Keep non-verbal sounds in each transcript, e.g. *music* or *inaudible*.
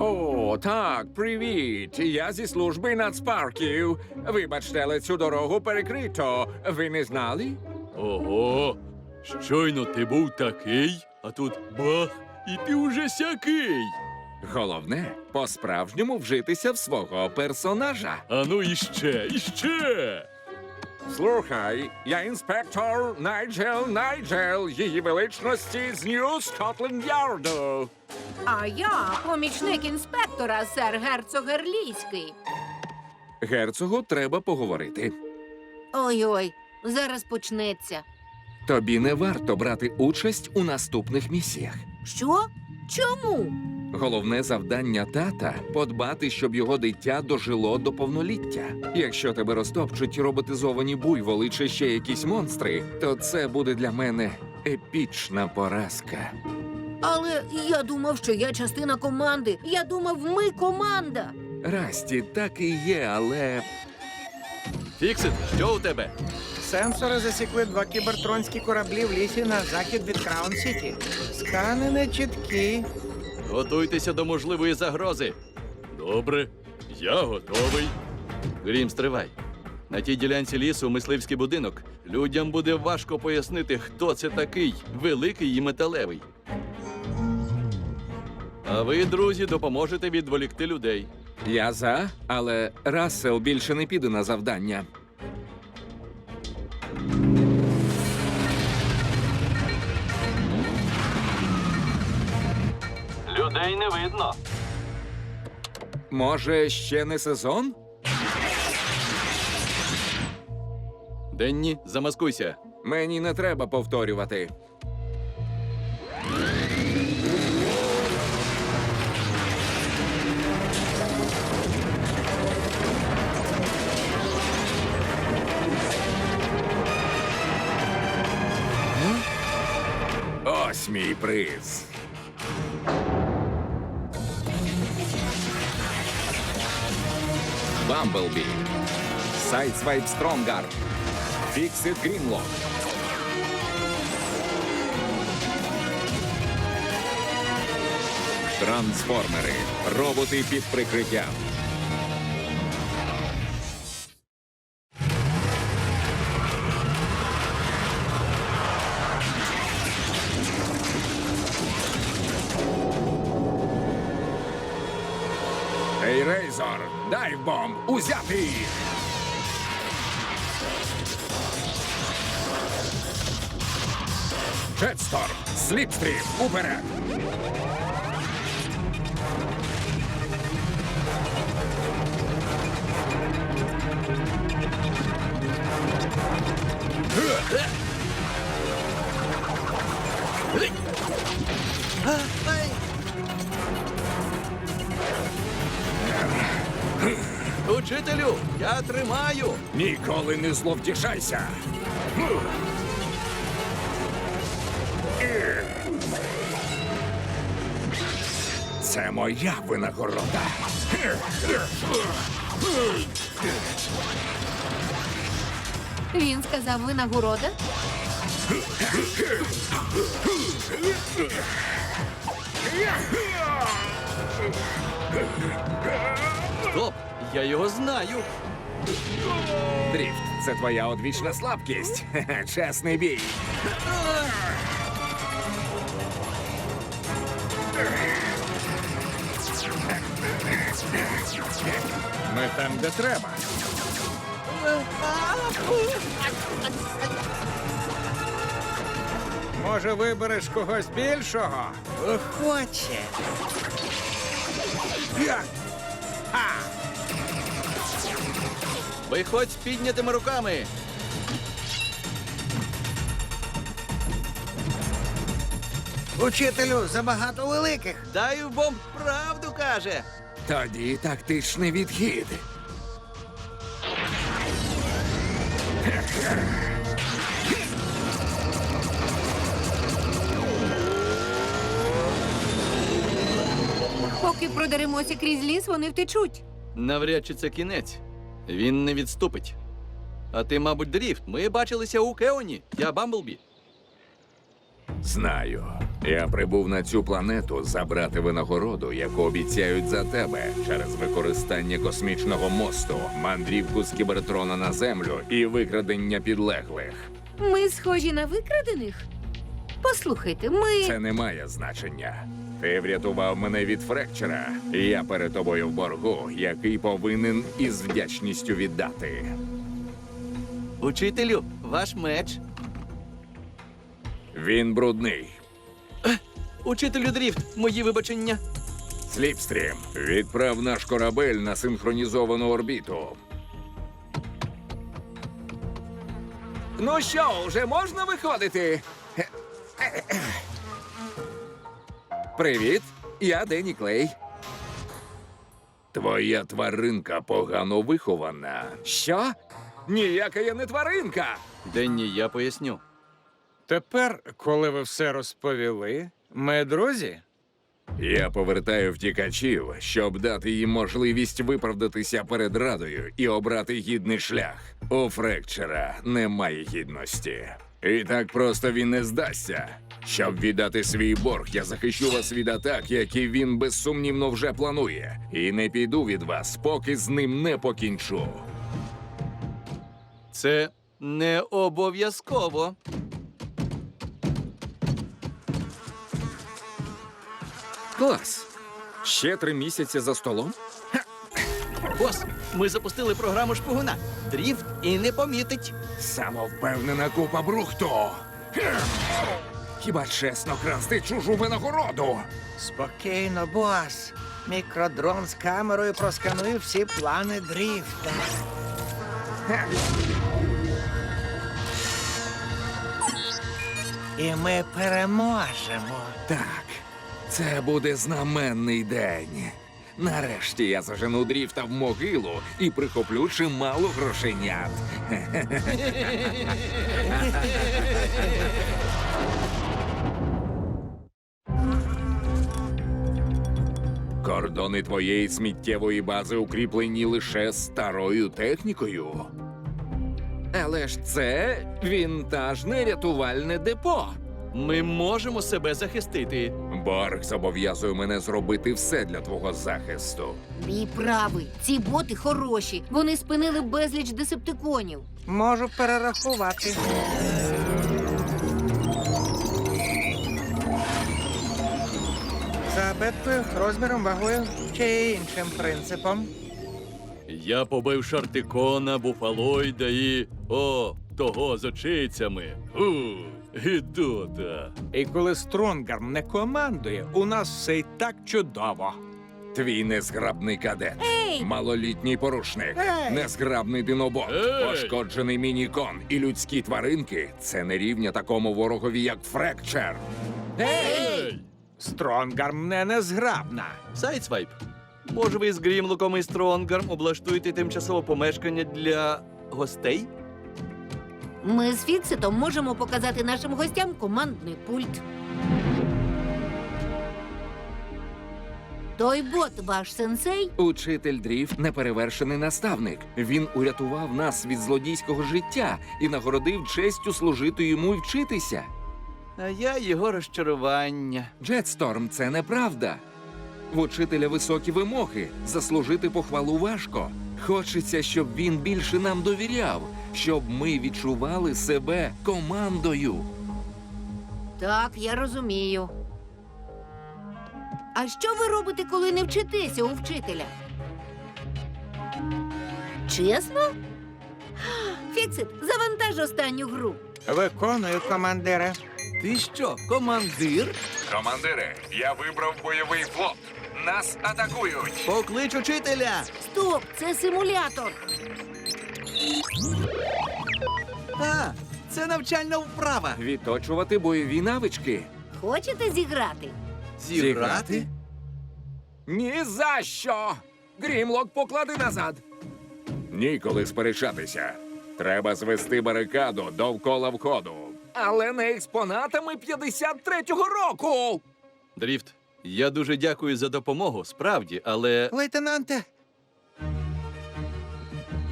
О, так, привіт. Я зі служби нацпарків. Вибачте, але цю дорогу перекрито. Ви не знали? Ого, щойно ти був такий, а тут бах, і ти уже сякий. Головне, по-справжньому вжитися в свого персонажа. Ану іще, іще. Слухай, я інспектор Найджел Найджел, її величності з Нью Скотленд Ярду. А я помічник інспектора, сер герцог Герлійський. Герцогу треба поговорити. Ой-ой, зараз почнеться. Тобі не варто брати участь у наступних місіях. Що? Чому? Головне завдання тата подбати, щоб його дитя дожило до повноліття. Якщо тебе розтопчуть роботизовані буйволи чи ще якісь монстри, то це буде для мене епічна поразка. Але я думав, що я частина команди. Я думав, ми команда. Расті, так і є, але Фіксит, що у тебе? Сенсори засікли два кібертронські кораблі в лісі на захід від Краун Сіті. Скани не чіткі. Готуйтеся до можливої загрози. Добре, я готовий. Грім, стривай. На тій ділянці лісу мисливський будинок. Людям буде важко пояснити, хто це такий великий і металевий. А ви, друзі, допоможете відволікти людей. я за, але Рассел більше не піде на завдання. Людей не видно. Може, ще не сезон? Денні, замаскуйся. Мені не треба повторювати. Ось мій приз. Бамблбі. Сайдсвайп Стронгар. Фіксит Грінлок. Трансформери. Роботи під прикриттям. Ей, Рейзор, дай бомб, узяти! Джетсторм, сліпстрім, уперед! Учителю, я тримаю. Ніколи не зловтішайся! Це моя винагорода. Він сказав винагорода. Стоп! Я його знаю. Дріфт, це твоя одвічна слабкість. *laughs* Хе-хе, Чесний бій. Ми там, де треба. Може, вибереш когось більшого? Охоче. Виходь з піднятими руками. Учителю, забагато великих. Дай бомб правду каже. Тоді тактичний відхід. Поки продеремося крізь ліс, вони втечуть. Навряд чи це кінець. Він не відступить. А ти, мабуть, дріфт. Ми бачилися у Кеоні. Я Бамблбі. Знаю. Я прибув на цю планету забрати винагороду, яку обіцяють за тебе через використання космічного мосту, мандрівку з кібертрона на землю і викрадення підлеглих. Ми схожі на викрадених. Послухайте, ми. Це не має значення. Ти врятував мене від фрекчера, я перед тобою в боргу, який повинен із вдячністю віддати. Учителю, ваш меч. Він брудний. Учителю дріфт, мої вибачення. Сліпстрім, відправ наш корабель на синхронізовану орбіту. Ну що, вже можна виходити? Привіт, я Дені Клей. Твоя тваринка погано вихована. Що? Ніяка я не тваринка. Денні, я поясню. Тепер, коли ви все розповіли, ми друзі. Я повертаю втікачів, щоб дати їм можливість виправдатися перед радою і обрати гідний шлях. У Фрекчера немає гідності. І так просто він не здасться. Щоб віддати свій борг, я захищу вас від атак, які він безсумнівно вже планує. І не піду від вас, поки з ним не покінчу. Це не обов'язково. Клас. Ще три місяці за столом? Бос, ми запустили програму шпигуна. Дріфт і не помітить. Самовпевнена купа брухту. Хіба чесно красти чужу винагороду? Спокійно, бос. Мікродрон з камерою просканує всі плани дріфта. І ми переможемо. Так, це буде знаменний день. Нарешті я зажену дріфта в могилу і прихоплю чимало грошенят. Кордони твоєї сміттєвої бази укріплені лише старою технікою. Але ж це вінтажне рятувальне депо. Ми можемо себе захистити. Борг зобов'язує мене зробити все для твого захисту. Мій правий. Ці боти хороші. Вони спинили безліч десептиконів. Можу перерахувати. За абеткою, розміром, вагою чи іншим принципом. Я побив Шартикона, Буфалойда і. О, того з очицями. У, гідота. І коли Стронгарм не командує, у нас все й так чудово. Твій незграбний кадет, Ей! малолітній порушник, Ей! незграбний динобот, Ей! пошкоджений мінікон і людські тваринки це не рівня такому ворогові, як Фрекчер. Ей! Стронгарм не незграбна. Сайдсвайп. Може, ви з Грімлоком і Стронгарм облаштуєте тимчасове помешкання для гостей? Ми з Фікситом можемо показати нашим гостям командний пульт. Той бот ваш сенсей? Учитель Дріфт неперевершений наставник. Він урятував нас від злодійського життя і нагородив честю служити йому і вчитися. А я його розчарування. Джетсторм, це неправда. В учителя високі вимоги. Заслужити похвалу важко. Хочеться, щоб він більше нам довіряв, щоб ми відчували себе командою. Так, я розумію. А що ви робите, коли не вчитеся у вчителя? Чесно? Фіксит, завантаж останню гру. Виконую, командире. Ти що, командир? Командире, я вибрав бойовий флот. Нас атакують. Поклич учителя! Стоп, це симулятор. А, це навчальна вправа. Відточувати бойові навички. Хочете зіграти? Зіграти? Ні за що! Грімлок поклади назад. Ніколи сперечатися. Треба звести барикаду довкола входу. Але не експонатами 53-го року. Дріфт, я дуже дякую за допомогу, справді, але Лейтенанте.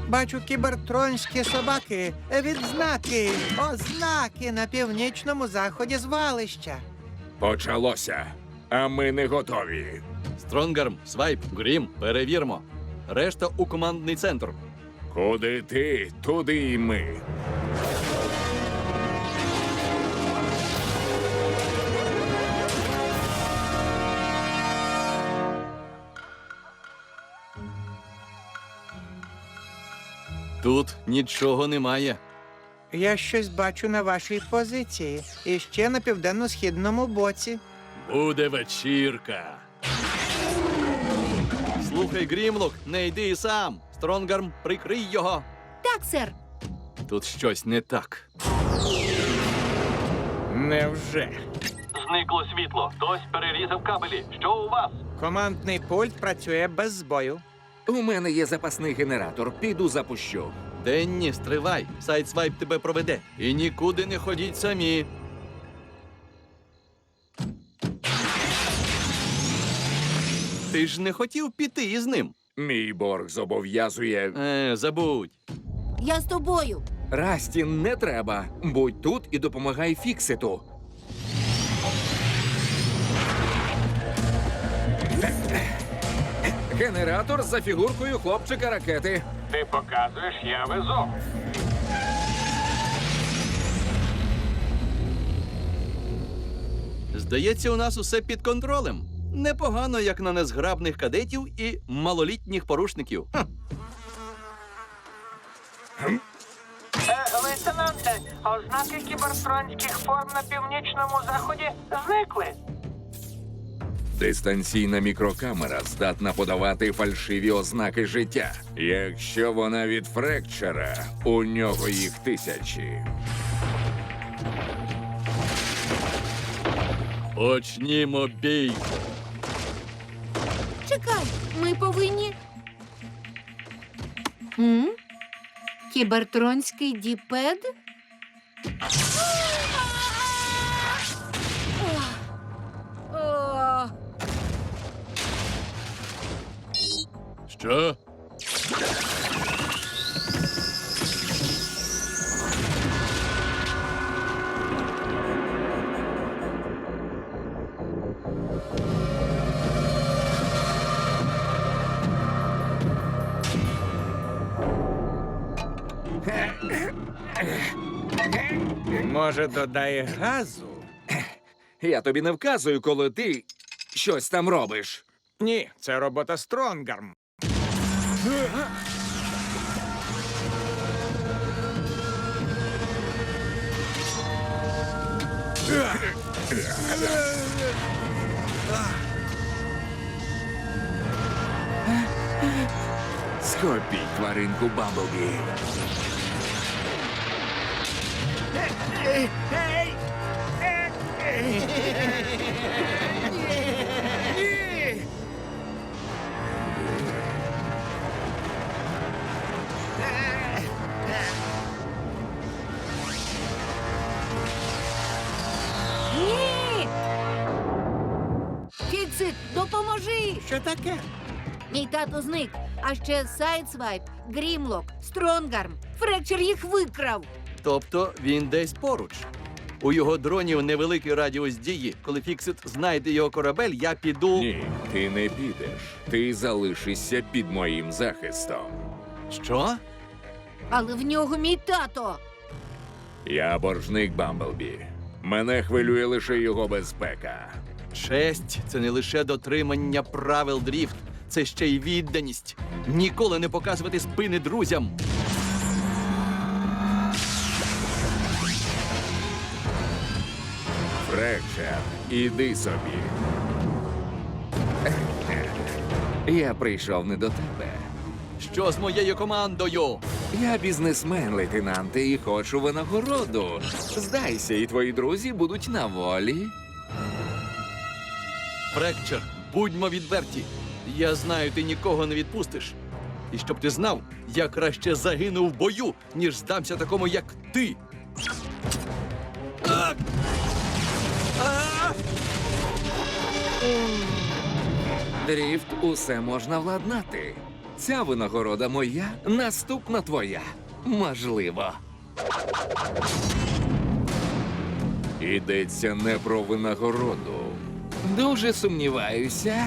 Бачу кібертронські собаки, відзнаки, ознаки на північному заході звалища. Почалося. А ми не готові. Стронгарм, свайп, грім, перевірмо. Решта у командний центр. Куди ти, туди і ми. Тут нічого немає. Я щось бачу на вашій позиції. І ще на південно-східному боці. Буде вечірка. Слухай, Грімлок, не йди і сам. Стронгарм, прикрий його. Так, сер. Тут щось не так. Невже? Зникло світло. Хтось перерізав кабелі. Що у вас? Командний пульт працює без збою. У мене є запасний генератор. Піду запущу. Денні, стривай. Сайдсвайп тебе проведе. І нікуди не ходіть самі. Ти ж не хотів піти із ним. Мій борг зобов'язує. Е, забудь. Я з тобою. Растін, не треба. Будь тут і допомагай фікситу. Генератор за фігуркою хлопчика ракети. Ти показуєш, я везу. Здається, у нас усе під контролем. Непогано, як на незграбних кадетів і малолітніх порушників. Е, Лейтенанте, ознаки кібертронських форм на північному заході зникли. Дистанційна мікрокамера здатна подавати фальшиві ознаки життя. Якщо вона від Фрекчера, у нього їх тисячі. Почнімо бій. Чекай, ми повинні. М? Кібертронський діпед? Що? Може, додає газу? Я тобі не вказую, коли ти щось там робиш. Ні, це робота Стронгарм. Схопіть тваринку Бамблбі. ні! Допоможи! Що таке? Мій тато зник, а ще Сайдсвайп, Грімлок, Стронгарм. Фрекчер їх викрав. Тобто він десь поруч. У його дронів невеликий радіус дії. Коли Фіксит знайде його корабель, я піду. Ні, ти не підеш. Ти залишишся під моїм захистом. Що? Але в нього мій тато. Я боржник Бамблбі. Мене хвилює лише його безпека. Честь це не лише дотримання правил дріфт, це ще й відданість. Ніколи не показувати спини друзям. Фрекчер, іди собі. Я прийшов не до тебе. Що з моєю командою? Я бізнесмен, лейтенанте, і хочу винагороду. Здайся, і твої друзі будуть на волі. Фрекчер, будьмо відверті. Я знаю, ти нікого не відпустиш. І щоб ти знав, я краще загину в бою, ніж здамся такому, як ти. А! А! Дріфт усе можна владнати. Ця винагорода моя, наступна твоя. Можливо. Йдеться не про винагороду. Дуже сумніваюся.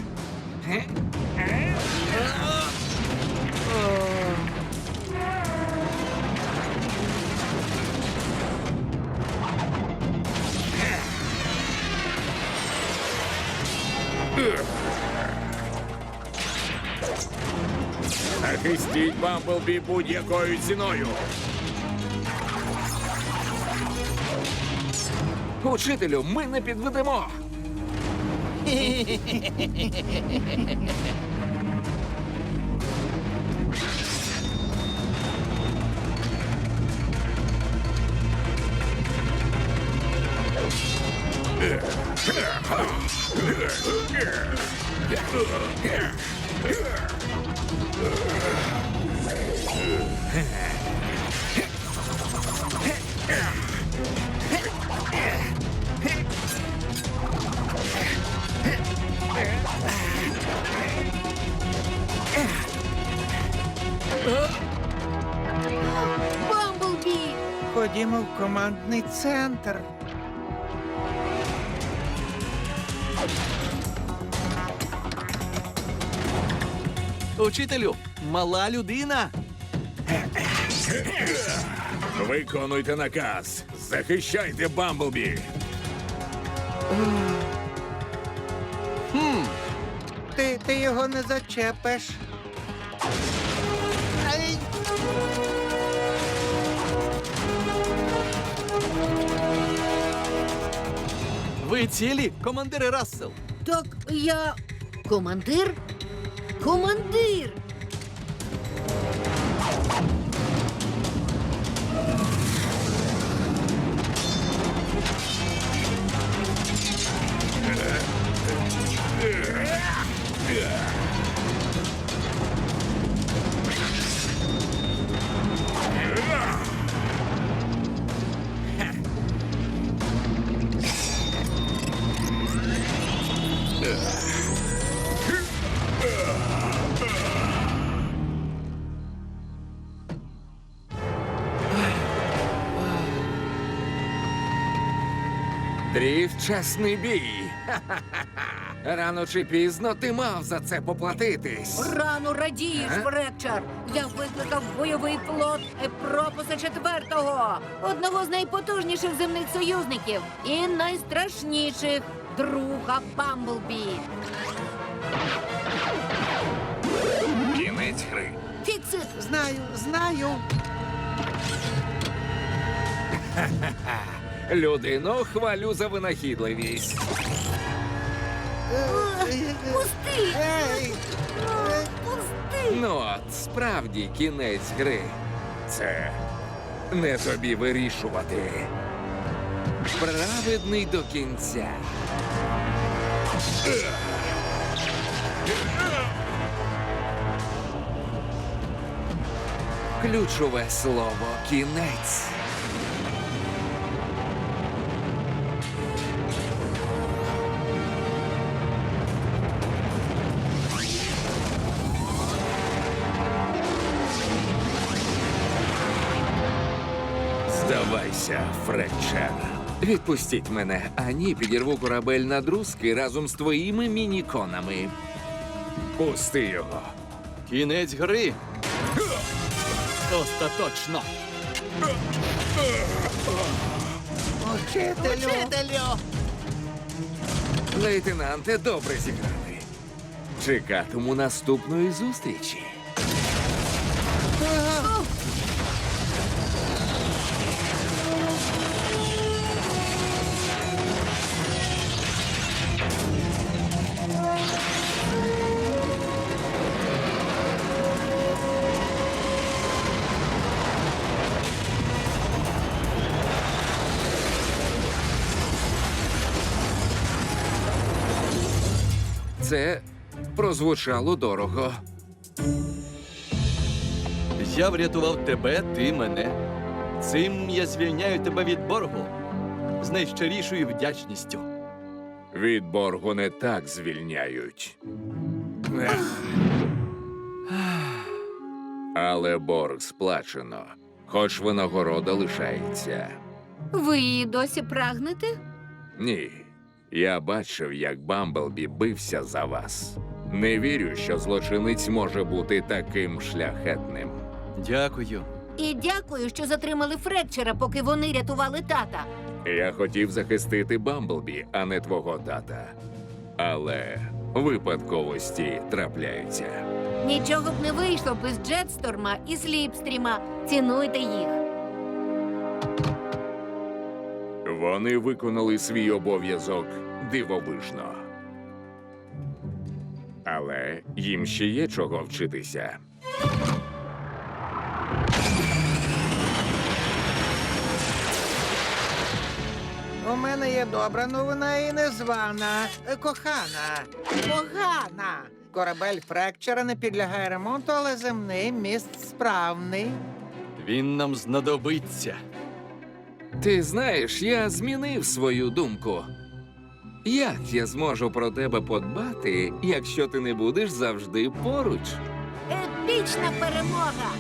Ге? Захистіть Бамблбі будь-якою ціною. Учителю, ми не підведемо. Бамблбі! Командний центр. Учителю, мала людина. Виконуйте наказ. Захищайте Бамблбі. Ти, ти його не зачепиш. Ви цілі, командири Рассел. Так я. Командир? Командир! Чесний бій. Ха-ха-ха. *laughs* Рано чи пізно ти мав за це поплатитись. Рано радієш, Е? Я викликав бойовий флот Епропоса четвертого, одного з найпотужніших земних союзників і найстрашніших друга Бамблбі. Кінець гри. Фіксит! Знаю, знаю. *laughs* Людино, хвалю за винахідливість. Пусти! Пусти! Ну от, справді кінець гри. Це не тобі вирішувати. Праведний до кінця. Ключове слово кінець. Відпустіть мене, а ні, підірву корабель на друзки разом з твоїми мініконами. Пусти його. Кінець гри. Остаточно. Учителю! Лейтенанте, добре зіграли. Чекатиму наступної зустрічі. Прозвучало дорого. Я врятував тебе, ти мене. Цим я звільняю тебе від боргу з найщирішою вдячністю. Від боргу не так звільняють. Але борг сплачено, хоч винагорода лишається. Ви її досі прагнете? Ні. Я бачив, як Бамблбі бився за вас. Не вірю, що злочинець може бути таким шляхетним. Дякую. І дякую, що затримали Фрекчера, поки вони рятували тата. Я хотів захистити Бамблбі, а не твого тата. Але випадковості трапляються. Нічого б не вийшло без Джетсторма і Сліпстріма. Цінуйте їх. Вони виконали свій обов'язок дивовижно. Їм ще є чого вчитися. У мене є добра новина і незвана. Кохана. Погана. Корабель Фрекчера не підлягає ремонту, але земний міст справний. Він нам знадобиться. Ти знаєш, я змінив свою думку. Як я зможу про тебе подбати, якщо ти не будеш завжди поруч? Епічна перемога!